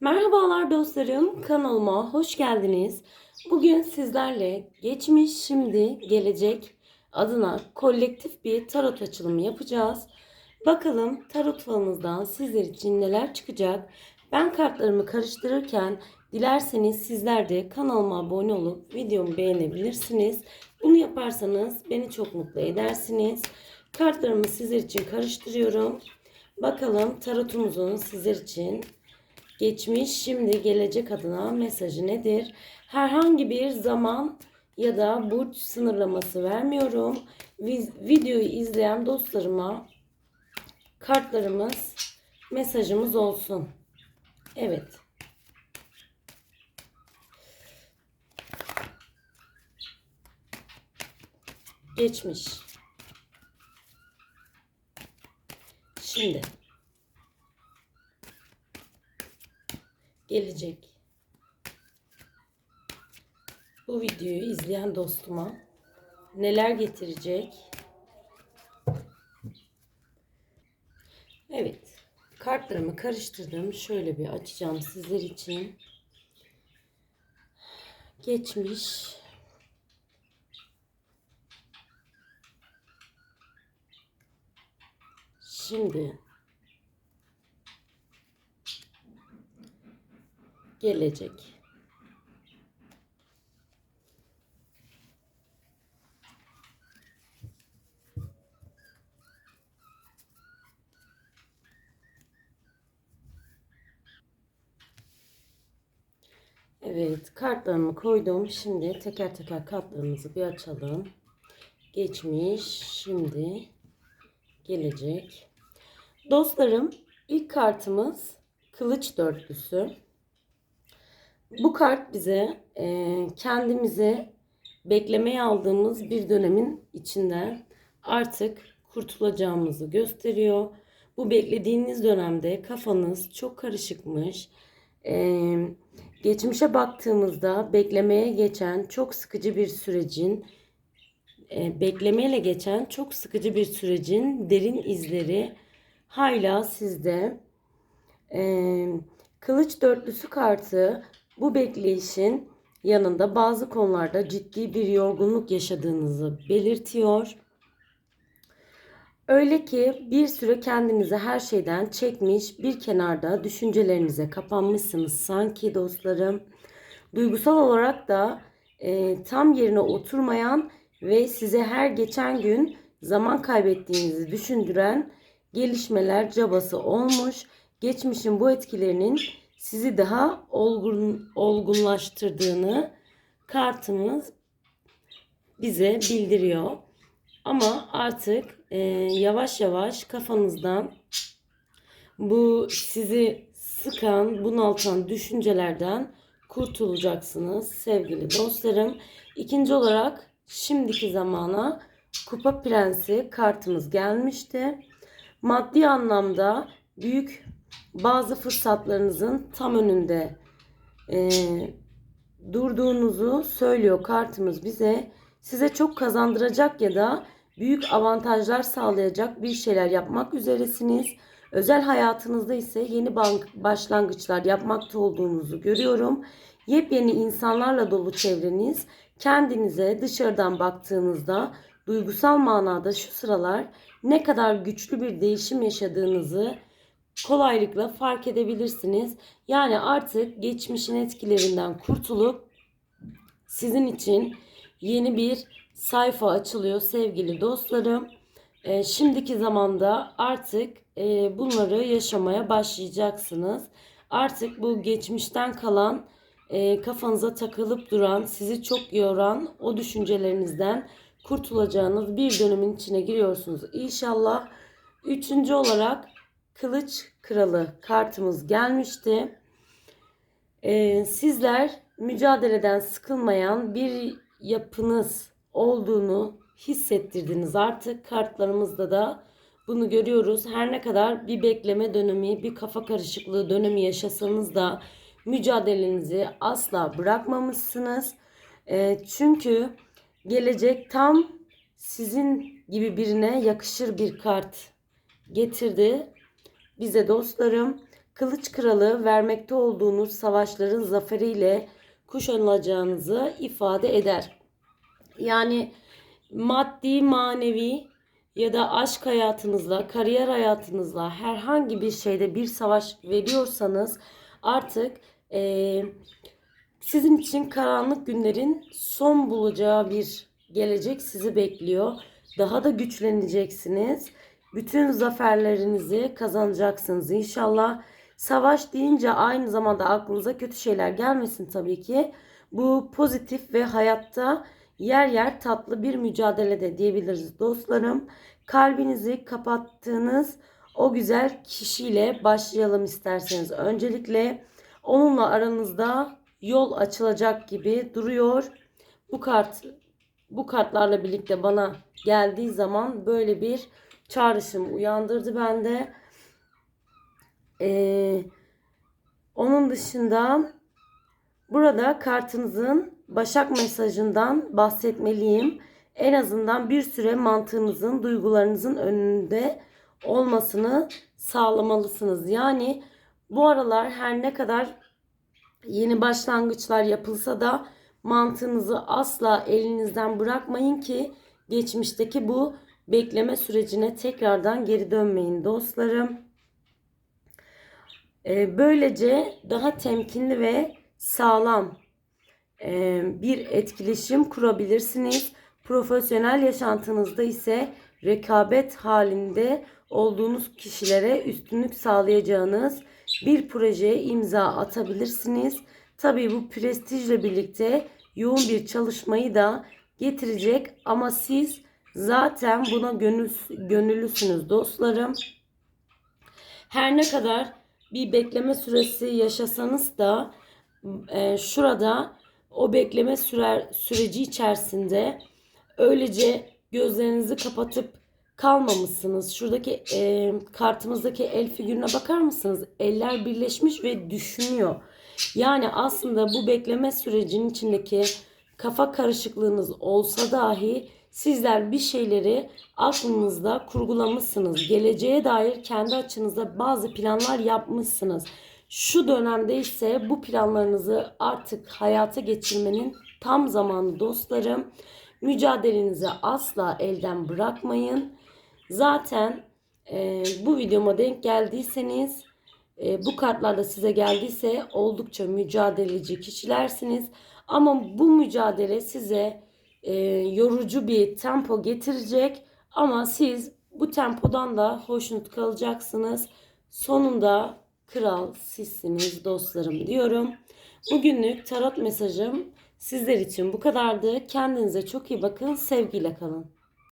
Merhabalar dostlarım, kanalıma hoş geldiniz. Bugün sizlerle geçmiş, şimdi, gelecek adına kolektif bir tarot açılımı yapacağız. Bakalım tarot falınızdan sizler için neler çıkacak. Ben kartlarımı karıştırırken dilerseniz sizler de kanalıma abone olup videomu beğenebilirsiniz. Bunu yaparsanız beni çok mutlu edersiniz. Kartlarımı sizler için karıştırıyorum. Bakalım tarotumuzun sizler için geçmiş, şimdi, gelecek adına mesajı nedir? Herhangi bir zaman ya da burç sınırlaması vermiyorum. Vi- Videoyu izleyen dostlarıma kartlarımız mesajımız olsun. Evet. Geçmiş. Şimdi. Gelecek. Bu videoyu izleyen dostuma neler getirecek? Evet. Kartlarımı karıştırdım. Şöyle bir açacağım sizler için. Geçmiş. Şimdi gelecek. Evet, kartlarımı koydum. Şimdi teker teker kartlarımızı bir açalım. Geçmiş, şimdi gelecek. Dostlarım, ilk kartımız Kılıç Dörtlüsü. Bu kart bize e, kendimizi beklemeye aldığımız bir dönemin içinden artık kurtulacağımızı gösteriyor. Bu beklediğiniz dönemde kafanız çok karışıkmış. E, geçmişe baktığımızda beklemeye geçen çok sıkıcı bir sürecin e, beklemeyle geçen çok sıkıcı bir sürecin derin izleri hala sizde. E, Kılıç dörtlüsü kartı bu bekleyişin yanında bazı konularda ciddi bir yorgunluk yaşadığınızı belirtiyor. Öyle ki bir süre kendinizi her şeyden çekmiş, bir kenarda düşüncelerinize kapanmışsınız sanki dostlarım. Duygusal olarak da e, tam yerine oturmayan ve size her geçen gün zaman kaybettiğinizi düşündüren gelişmeler cabası olmuş. Geçmişin bu etkilerinin sizi daha olgun, olgunlaştırdığını kartımız bize bildiriyor. Ama artık e, yavaş yavaş kafanızdan bu sizi sıkan, bunaltan düşüncelerden kurtulacaksınız sevgili dostlarım. İkinci olarak şimdiki zamana Kupa Prensi kartımız gelmişti. Maddi anlamda büyük bazı fırsatlarınızın tam önünde e, durduğunuzu söylüyor kartımız bize. Size çok kazandıracak ya da büyük avantajlar sağlayacak bir şeyler yapmak üzeresiniz. Özel hayatınızda ise yeni bank başlangıçlar yapmakta olduğunuzu görüyorum. Yepyeni insanlarla dolu çevreniz. Kendinize dışarıdan baktığınızda duygusal manada şu sıralar ne kadar güçlü bir değişim yaşadığınızı kolaylıkla fark edebilirsiniz. Yani artık geçmişin etkilerinden kurtulup sizin için yeni bir sayfa açılıyor sevgili dostlarım. E, şimdiki zamanda artık e, bunları yaşamaya başlayacaksınız. Artık bu geçmişten kalan e, kafanıza takılıp duran, sizi çok yoran o düşüncelerinizden kurtulacağınız bir dönemin içine giriyorsunuz. İnşallah üçüncü olarak Kılıç Kralı kartımız gelmişti. Ee, sizler mücadeleden sıkılmayan bir yapınız olduğunu hissettirdiniz. Artık kartlarımızda da bunu görüyoruz. Her ne kadar bir bekleme dönemi, bir kafa karışıklığı dönemi yaşasanız da mücadelenizi asla bırakmamışsınız. Ee, çünkü gelecek tam sizin gibi birine yakışır bir kart getirdi bize dostlarım. Kılıç kralı vermekte olduğunuz savaşların zaferiyle kuşanılacağınızı ifade eder. Yani maddi, manevi ya da aşk hayatınızla, kariyer hayatınızla herhangi bir şeyde bir savaş veriyorsanız artık eee, sizin için karanlık günlerin son bulacağı bir gelecek sizi bekliyor. Daha da güçleneceksiniz. Bütün zaferlerinizi kazanacaksınız inşallah. Savaş deyince aynı zamanda aklınıza kötü şeyler gelmesin tabii ki. Bu pozitif ve hayatta yer yer tatlı bir mücadele de diyebiliriz dostlarım. Kalbinizi kapattığınız o güzel kişiyle başlayalım isterseniz. Öncelikle onunla aranızda yol açılacak gibi duruyor. Bu kart bu kartlarla birlikte bana geldiği zaman böyle bir çağrışım uyandırdı bende. Ee, onun dışında burada kartınızın Başak mesajından bahsetmeliyim. En azından bir süre mantığınızın, duygularınızın önünde olmasını sağlamalısınız. Yani bu aralar her ne kadar yeni başlangıçlar yapılsa da mantığınızı asla elinizden bırakmayın ki geçmişteki bu bekleme sürecine tekrardan geri dönmeyin dostlarım. Ee, Böylece daha temkinli ve sağlam e, bir etkileşim kurabilirsiniz. Profesyonel yaşantınızda ise rekabet halinde olduğunuz kişilere üstünlük sağlayacağınız bir projeye imza atabilirsiniz. Tabii bu prestijle birlikte yoğun bir çalışmayı da getirecek ama siz zaten buna gönül, gönüllüsünüz dostlarım. Her ne kadar bir bekleme süresi yaşasanız da e, şurada o bekleme sürer süreci içerisinde öylece gözlerinizi kapatıp kalmamışsınız. Şuradaki e, kartımızdaki el figürüne bakar mısınız? Eller birleşmiş ve düşünüyor. Yani aslında bu bekleme sürecinin içindeki kafa karışıklığınız olsa dahi sizler bir şeyleri aklınızda kurgulamışsınız. Geleceğe dair kendi açınızda bazı planlar yapmışsınız. Şu dönemde ise bu planlarınızı artık hayata geçirmenin tam zamanı dostlarım. Mücadelenizi asla elden bırakmayın. Zaten e, bu videoma denk geldiyseniz e, bu kartlarda size geldiyse oldukça mücadeleci kişilersiniz. Ama bu mücadele size e, yorucu bir tempo getirecek. Ama siz bu tempodan da hoşnut kalacaksınız. Sonunda kral sizsiniz dostlarım diyorum. Bugünlük tarot mesajım sizler için bu kadardı. Kendinize çok iyi bakın. Sevgiyle kalın.